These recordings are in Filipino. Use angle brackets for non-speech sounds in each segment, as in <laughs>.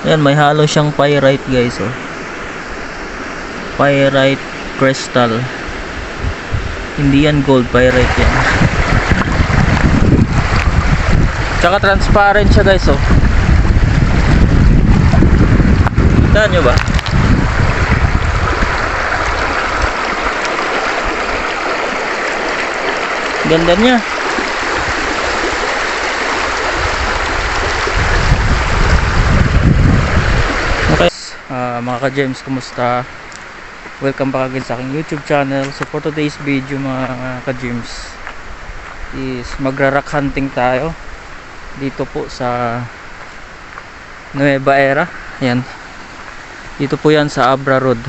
Ayan, may halo siyang pyrite guys, oh. Pyrite crystal. Hindi yan gold, pyrite yan. Tsaka transparent siya guys, oh. Kita nyo ba? Ganda niya. Ah, mga ka-gems, kumusta? Welcome back again sa aking YouTube channel. So for today's video mga ka-gems is magra-rock hunting tayo dito po sa Nueva Era. Yan. Dito po yan sa Abra Road.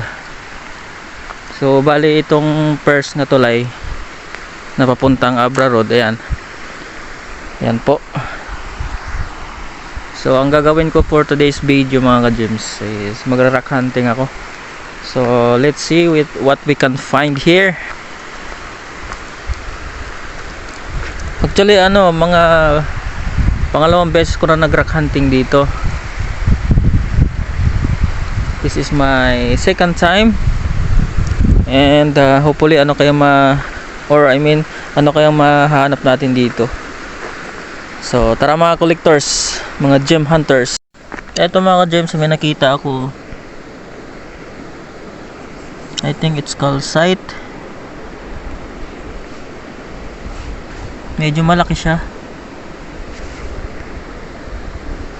So bali itong first na tulay na papuntang Abra Road. Ayan. Yan po. So ang gagawin ko for today's video mga ka-gems is magra-rock hunting ako. So let's see with what we can find here. Actually ano mga pangalawang beses ko na nag-rock hunting dito. This is my second time. And uh, hopefully ano kaya ma or I mean ano kaya mahanap natin dito. So tara mga collectors, mga gem hunters. Eto mga gems may nakita ako. I think it's calcite. Medyo malaki siya.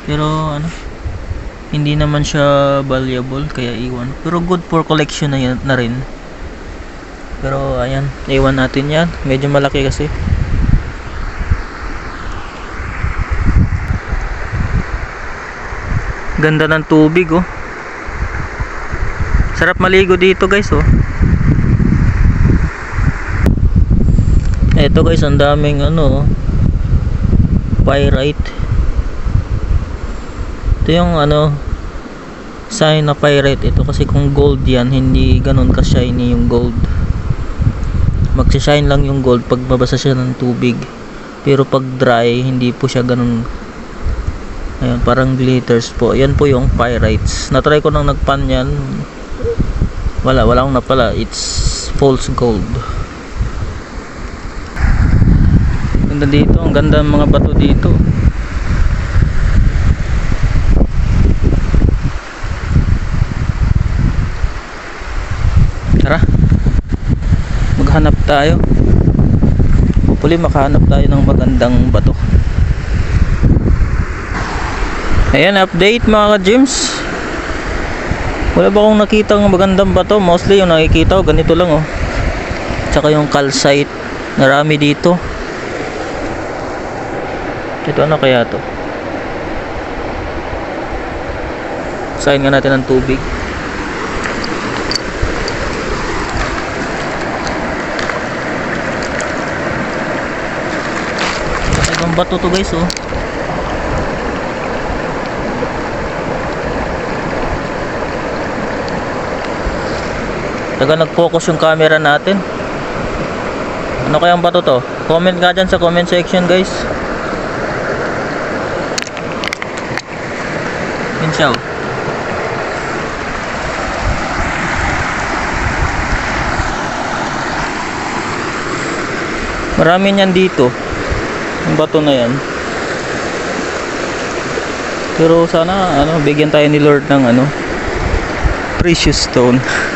Pero ano, hindi naman siya valuable kaya iwan. Pero good for collection na, yan, na rin. Pero ayan, iwan natin yan. Medyo malaki kasi. Ganda ng tubig oh. Sarap maligo dito guys oh. Eto guys, ang daming ano oh. Pyrite. Ito yung ano sign na pyrite ito kasi kung gold yan hindi ganun ka shiny yung gold magsishine lang yung gold pag mabasa siya ng tubig pero pag dry hindi po siya ganun ayun parang glitters po. Yan po yung pyrites. Natry ko nang nagpan yan. Wala wala akong napala. It's false gold. Ganda dito. Ang ganda ng mga bato dito. Tara. Maghanap tayo. Hopefully makahanap tayo ng magandang bato ayan update mga ka-gyms wala ba akong nakitang magandang bato? Mostly yung nakikita ko ganito lang oh. Tsaka yung calcite. Narami dito. Ito ano kaya to? Sign nga natin ng tubig. Ibang bato to guys oh Taga nag-focus yung camera natin. Ano kayang bato to? Comment nga dyan sa comment section guys. Oh. Marami niyan dito. Yung bato na yan. Pero sana ano, bigyan tayo ni Lord ng ano, precious stone. <laughs>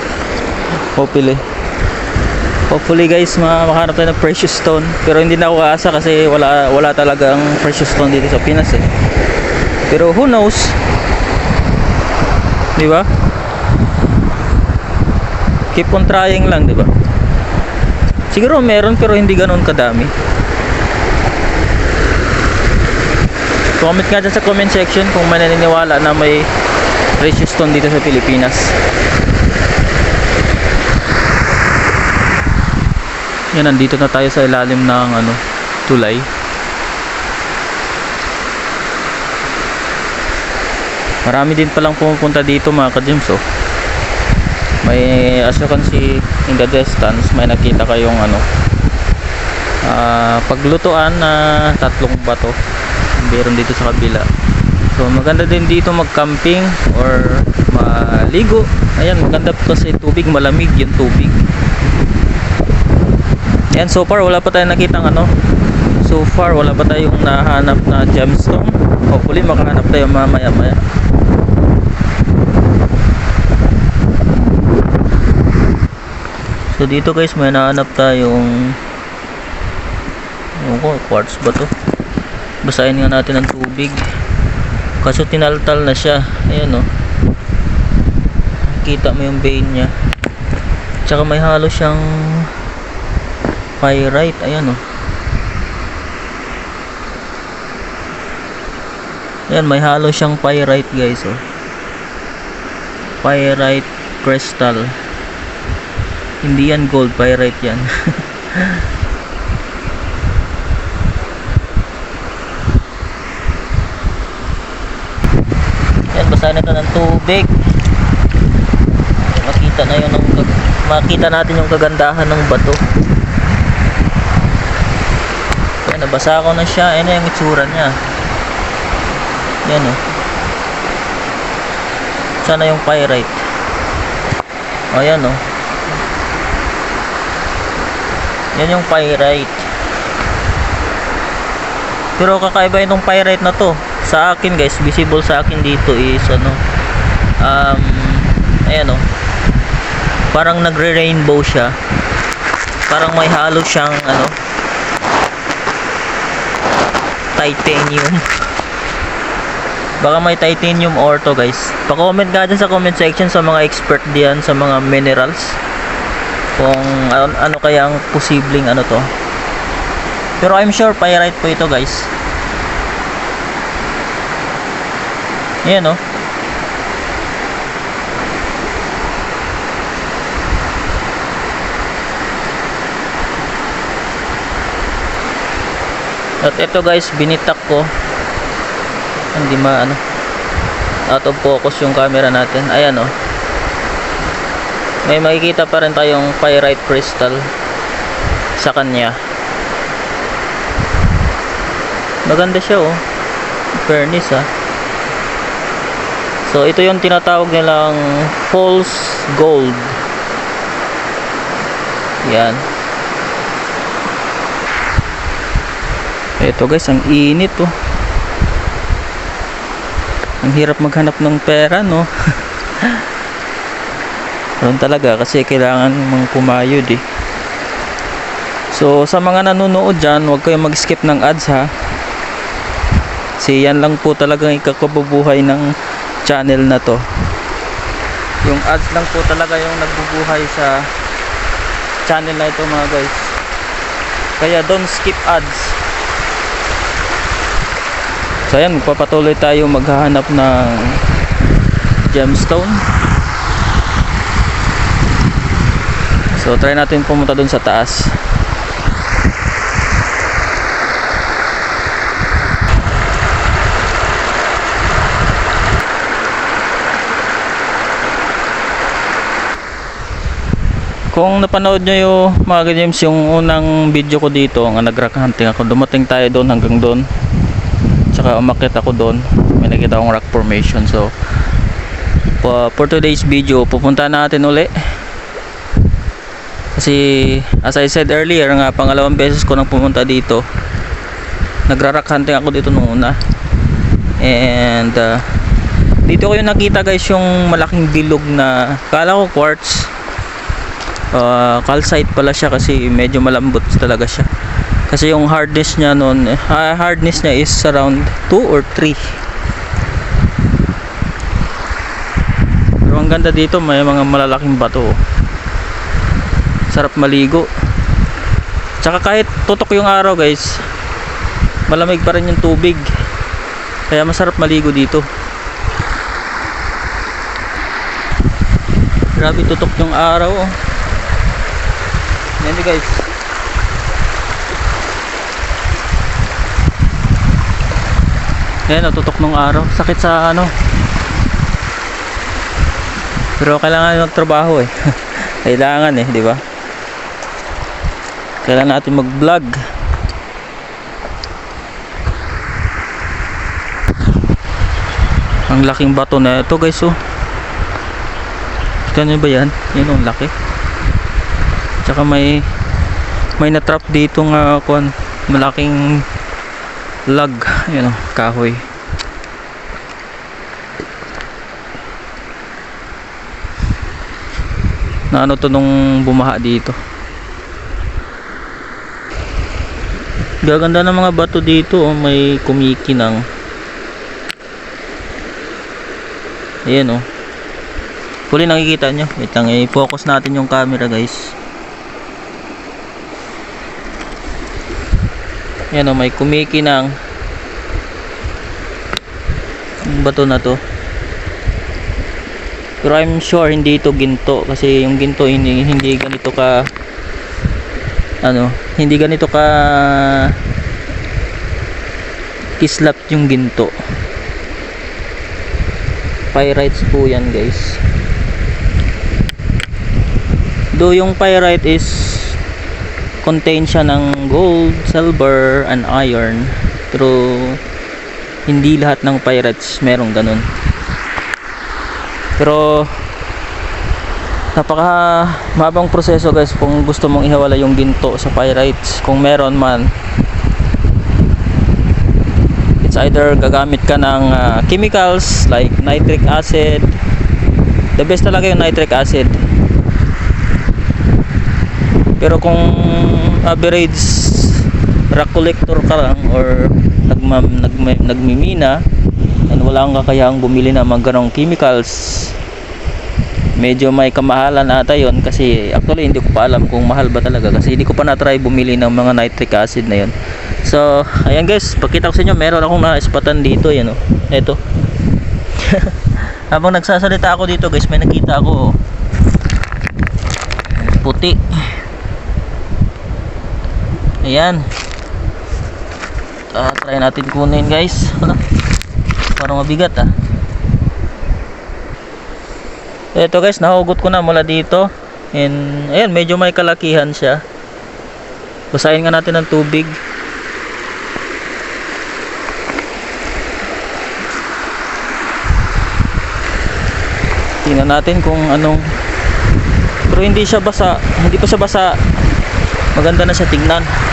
Hopefully. Hopefully guys, ma- makahanap tayo ng precious stone. Pero hindi na ako aasa kasi wala wala talagang precious stone dito sa Pinas eh. Pero who knows? 'Di ba? Keep on trying lang, 'di ba? Siguro meron pero hindi ganoon kadami. Comment nga dyan sa comment section kung may na may precious stone dito sa Pilipinas. Yan, nandito na tayo sa ilalim ng ano, tulay. Marami din palang pumupunta dito mga ka-gyms oh. May as you can see in the distance, may nakita kayong ano ah, paglutuan na tatlong bato. Meron dito sa kabila. So maganda din dito mag-camping or maligo. Ayan, maganda kasi tubig, malamig yung tubig. Ayan, so far wala pa tayong nakitang ano. So far wala pa tayong nahanap na gemstone. Hopefully makahanap tayo mamaya maya. So dito guys may nahanap tayong Ewan ko, quartz ba to? Basahin nga natin ang tubig. Kaso tinaltal na siya. Ayan o. Kita mo yung vein niya. Tsaka may halo siyang pyrite. Ayan o. Ayan, may halo siyang pyrite guys o. Pyrite crystal. Hindi yan gold, pyrite yan. <laughs> Yan, basahin natin ng tubig. Makita na yun makita natin yung kagandahan ng bato. Yan, nabasa ko na siya. Ayan na yung itsura niya. Yan o. Oh. Sana yung pyrite. O, yan o. Oh. Yan yung pyrite. Pero kakaiba itong pyrite na to sa akin guys visible sa akin dito is ano um ayan oh parang nagre rainbow siya parang may halo siyang ano titanium baka may titanium ore to guys. Pa-comment nga dyan sa comment section sa mga expert diyan sa mga minerals. Kung ano, ano kaya ang posibleng ano to. Pero I'm sure pyrite po ito guys. Ayan oh. At ito guys, binitak ko. Hindi ma ano. Out of focus yung camera natin. Ayan oh. May makikita pa rin tayong pyrite crystal sa kanya. Maganda siya oh. Fairness ah. So ito yung tinatawag nilang false gold. Yan. Ito guys, ang init oh. Ang hirap maghanap ng pera no. <laughs> Ganun talaga kasi kailangan mong kumayod eh. So sa mga nanonood dyan, huwag kayong mag-skip ng ads ha. Kasi yan lang po talagang ikakabubuhay ng channel na to yung ads lang po talaga yung nagbubuhay sa channel na ito mga guys kaya don't skip ads so ayan magpapatuloy tayo maghahanap ng gemstone. So try natin pumunta dun sa taas. Kung napanood nyo yung mga games yung unang video ko dito nga nag-rock hunting ako dumating tayo doon hanggang doon tsaka umakit ako doon. May nakita akong rock formation. So for, today's video pupunta natin uli. Kasi as I said earlier nga pangalawang beses ko nang pumunta dito. Nagra-rock hunting ako dito nung una. And uh, dito ko yung nakita guys yung malaking bilog na kala ko quartz. Uh, calcite pala siya kasi medyo malambot talaga siya kasi yung hardness niya noon uh, hardness niya is around 2 or 3 pero ang ganda dito may mga malalaking bato. Sarap maligo. Tsaka kahit tutok yung araw guys malamig pa rin yung tubig. Kaya masarap maligo dito. Grabe tutok yung araw oh. Yan guys. Yan, natutok nung araw. Sakit sa ano. Pero kailangan magtrabaho eh. <laughs> kailangan eh, di ba? Kailangan natin mag-vlog. Ang laking bato na ito guys oh. Kanya ba yan? Yan oh, ang laki. Tsaka may may na-trap dito nga kuan malaking log, yan oh, kahoy. Na ano to nung bumaha dito. Gaganda ng mga bato dito, oh, may kumikinang. Ayan oh. Huli nakikita nyo. Wait lang, i-focus natin yung camera guys. Ayan oh, may kumikinang. Bato na to. Pero I'm sure hindi ito ginto kasi yung ginto hindi, hindi ganito ka ano, hindi ganito ka kislap yung ginto. Pyrites po yan guys. Do yung pyrite is contain siya ng gold, silver, and iron. Pero hindi lahat ng pyrites merong ganun. Pero napaka mabang proseso guys kung gusto mong ihiwalay yung ginto sa pyrites kung meron man it's either gagamit ka ng ah, chemicals like nitric acid the best talaga yung nitric acid pero kung average rock collector ka lang or nagma, nagmimina and wala kang kakayahang bumili ng mga ganong chemicals. Medyo may kamahalan ata yon kasi actually hindi ko pa alam kung mahal ba talaga kasi hindi ko pa na-try bumili ng mga nitric acid na yon so ayan guys pakita ko sa inyo meron akong na-spatan dito yan oh. Eto. <laughs> Habang nagsasalita ako dito guys may nakita ako oh. puti ayan. Ah, try natin kunin guys. <laughs> Parang mabigat ah. Ito guys nahugot ko na mula dito. And ayan medyo may kalakihan siya. Basahin nga natin ng tubig. Tingnan natin kung anong pero hindi siya basa. Hindi pa siya basa. Maganda na siya tingnan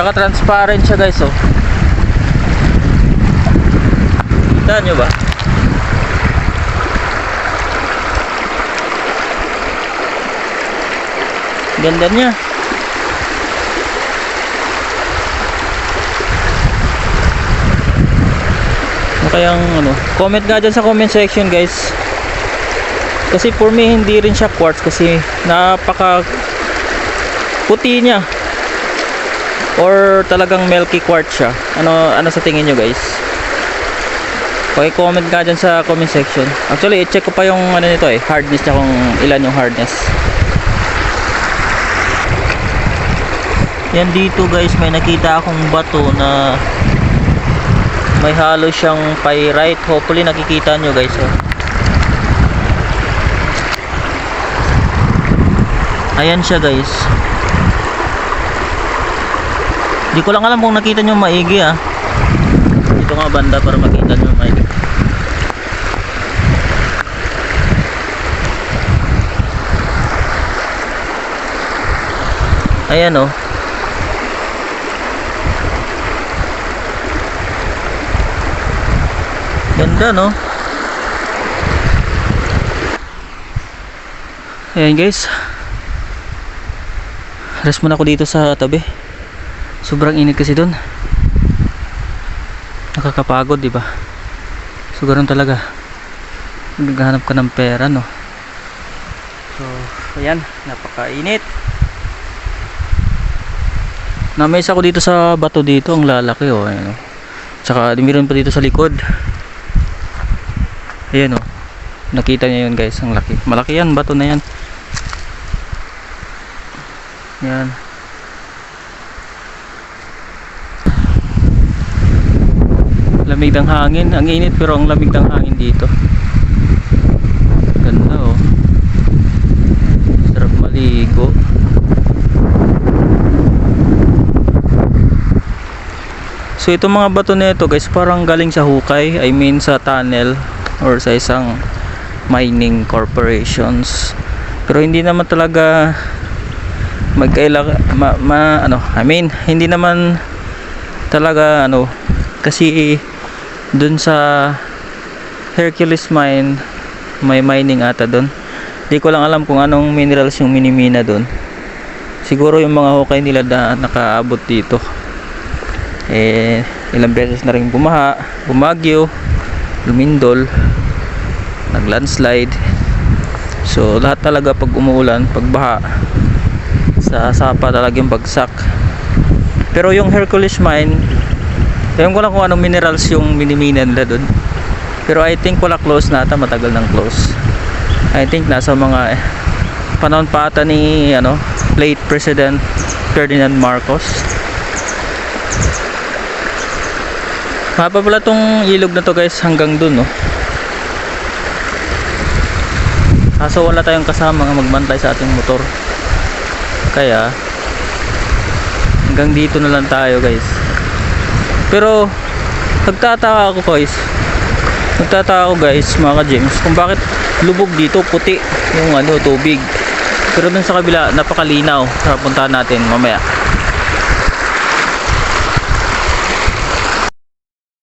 Tsaka transparent siya guys oh. Kita nyo ba? Ganda niya. Ano kayang ano? Comment nga dyan sa comment section guys. Kasi for me hindi rin siya quartz kasi napaka puti niya or talagang milky quartz siya? Ano ano sa tingin nyo guys? Okay comment nga dyan sa comment section. Actually i-check ko pa yung ano nito eh hardness niya kung ilan yung hardness. Yan dito guys may nakita akong bato na may halo siyang pyrite hopefully nakikita nyo guys oh. ayan siya guys Hindi ko lang alam kung nakita nyo maigi ah. Dito nga banda para makita nyo maigi. Ayan oh. Ganda no. Ayan guys. Rest muna ako dito sa tabi sobrang init kasi doon nakakapagod di ba? So ganun talaga. Naghahanap ka ng pera no? So ayan. Napakainit. Namiss ako dito sa bato dito. Ang lalaki oh. Ayan oh. Tsaka meron pa dito sa likod. Ayan oh. Nakita niya yun guys. Ang laki. Malaki yan bato na yan. Yan lamig ng hangin. Ang init pero ang lamig ng hangin dito. Ganda oh. Sarap maligo. So itong mga bato na ito guys parang galing sa hukay. I mean sa tunnel or sa isang mining corporations. Pero hindi naman talaga magkaila ma, ma ano I mean hindi naman talaga ano kasi dun sa Hercules mine may mining ata dun. Di ko lang alam kung anong minerals yung minimina dun. Siguro yung mga hukay nila na nakaabot dito eh ilang beses na rin bumaha bumagyo lumindol nag landslide so lahat talaga pag umuulan pag baha sa sapa talaga yung bagsak pero yung Hercules mine ewan ko lang kung anong minerals yung minimina nila dun pero I think wala close na ata matagal nang close I think nasa mga eh, panahon pa ata ni ano late President Ferdinand Marcos Mapa pala tong ilog na to guys hanggang dun no. Kaso wala tayong kasama nga magbantay sa ating motor. Kaya hanggang dito na lang tayo guys. Pero nagtataka ako guys. Nagtataka ako guys mga ka-James kung bakit lubog dito puti yung ano tubig. Pero dun sa kabila napakalinaw. Tara puntahan natin mamaya.